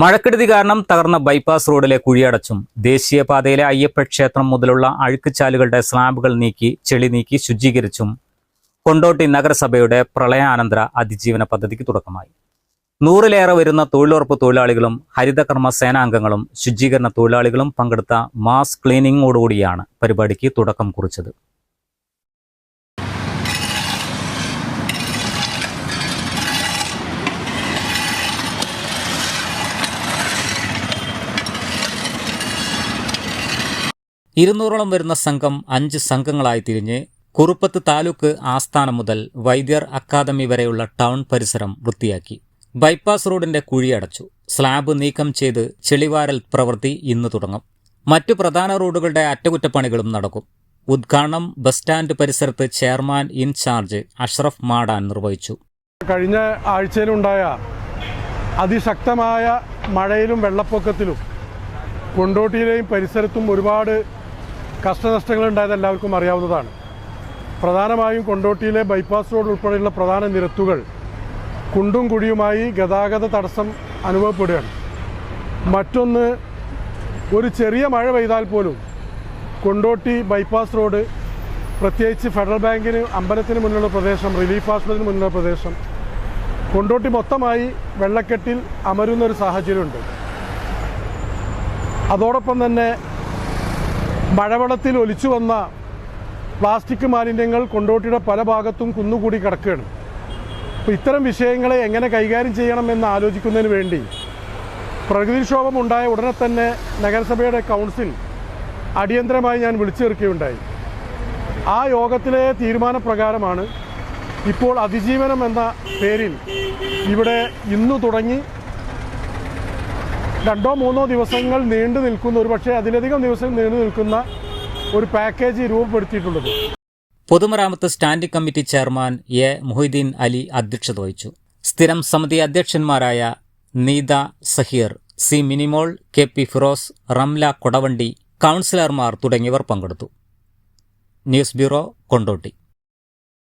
മഴക്കെടുതി കാരണം തകർന്ന ബൈപ്പാസ് റോഡിലെ കുഴിയടച്ചും ദേശീയപാതയിലെ അയ്യപ്പ ക്ഷേത്രം മുതലുള്ള അഴുക്കുചാലുകളുടെ സ്ലാബുകൾ നീക്കി ചെളി നീക്കി ശുചീകരിച്ചും കൊണ്ടോട്ടി നഗരസഭയുടെ പ്രളയാനന്തര അതിജീവന പദ്ധതിക്ക് തുടക്കമായി. നൂറിലേറെ വരുന്ന തൊഴിലുറപ്പ് തൊഴിലാളികളും ഹരിതകർമ്മ സേനാംഗങ്ങളും ശുചീകരണ തൊഴിലാളികളും പങ്കെടുത്ത മാസ് ക്ലീനിങ്ങോടുകൂടിയാണ് പരിപാടിക്ക് തുടക്കം കുറിച്ചത്. ഇരുന്നൂറോളം വരുന്ന സംഘം അഞ്ച് സംഘങ്ങളായി തിരിഞ്ഞ് കുറുപ്പത്ത് താലൂക്ക് ആസ്ഥാനം മുതൽ വൈദ്യർ അക്കാദമി വരെയുള്ള ടൗൺ പരിസരം വൃത്തിയാക്കി. ബൈപ്പാസ് റോഡിന്റെ കുഴിയടച്ചു സ്ലാബ് നീക്കം ചെയ്ത് ചെളിവാരൽ പ്രവൃത്തി ഇന്ന് തുടങ്ങും. മറ്റു പ്രധാന റോഡുകളുടെ അറ്റകുറ്റപ്പണികളും നടക്കും. ഉദ്ഘാടനം ബസ് സ്റ്റാൻഡ് പരിസരത്ത് chairman in charge Ashraf Madan നിർവഹിച്ചു. കഴിഞ്ഞ ആഴ്ചയിലുണ്ടായ അതിശക്തമായ മഴയിലും വെള്ളപ്പൊക്കത്തിലും കൊണ്ടോട്ടിയിലെയും പരിസരത്തും ഒരുപാട് കഷ്ടനഷ്ടങ്ങൾ ഉണ്ടായത് എല്ലാവർക്കും അറിയാവുന്നതാണ്. പ്രധാനമായും കൊണ്ടോട്ടിയിലെ ബൈപ്പാസ് റോഡ് ഉൾപ്പെടെയുള്ള പ്രധാന നിരത്തുകൾ കുണ്ടും കുഴിയുമായി ഗതാഗത തടസ്സം അനുഭവപ്പെടുകയാണ്. മറ്റൊന്ന് ഒരു ചെറിയ മഴ പെയ്താൽ പോലും കൊണ്ടോട്ടി ബൈപ്പാസ് റോഡ് പ്രത്യേകിച്ച് ഫെഡറൽ ബാങ്കിന് അമ്പലത്തിന് മുന്നിലുള്ള പ്രദേശം റിലീഫ് ഹോസ്പിറ്റലിന് മുന്നിലുള്ള പ്രദേശം കൊണ്ടോട്ടി മൊത്തമായി വെള്ളക്കെട്ടിൽ അമരുന്ന ഒരു സാഹചര്യമുണ്ട്. അതോടൊപ്പം തന്നെ മഴവെള്ളത്തിൽ ഒലിച്ചു വന്ന പ്ലാസ്റ്റിക് മാലിന്യങ്ങൾ കൊണ്ടോട്ടിയുടെ പല ഭാഗത്തും കുന്നുകൂടി കിടക്കുകയാണ്. അപ്പോൾ ഇത്തരം വിഷയങ്ങളെ എങ്ങനെ കൈകാര്യം ചെയ്യണമെന്ന് ആലോചിക്കുന്നതിന് വേണ്ടി പ്രകൃതിക്ഷോഭം ഉണ്ടായ ഉടനെ തന്നെ നഗരസഭയുടെ കൗൺസിൽ അടിയന്തരമായി ഞാൻ വിളിച്ചു ചേർക്കുകയുണ്ടായി ആ യോഗത്തിലെ തീരുമാനപ്രകാരമാണ് ഇപ്പോൾ അതിജീവനം എന്ന പേരിൽ ഇവിടെ ഇന്നു തുടങ്ങി രണ്ടോ മൂന്നോ ദിവസങ്ങൾ നീണ്ടു നിൽക്കുന്ന ഒരു പക്ഷേ അതിലധികം ദിവസം നീണ്ടു നിൽക്കുന്ന ഒരു പാക്കേജ് രൂപപ്പെടുത്തിയിട്ടുള്ളത്. പൊതുമരാമത്ത് standing committee chairman A Muhiddin Ali അധ്യക്ഷത വഹിച്ചു. സ്ഥിരം സമിതി അധ്യക്ഷന്മാരായ Neetha Saheer C Minimol K P Firoz Ramla Kodavandi കൗൺസിലർമാർ തുടങ്ങിയവർ പങ്കെടുത്തു. News bureau Kondotty.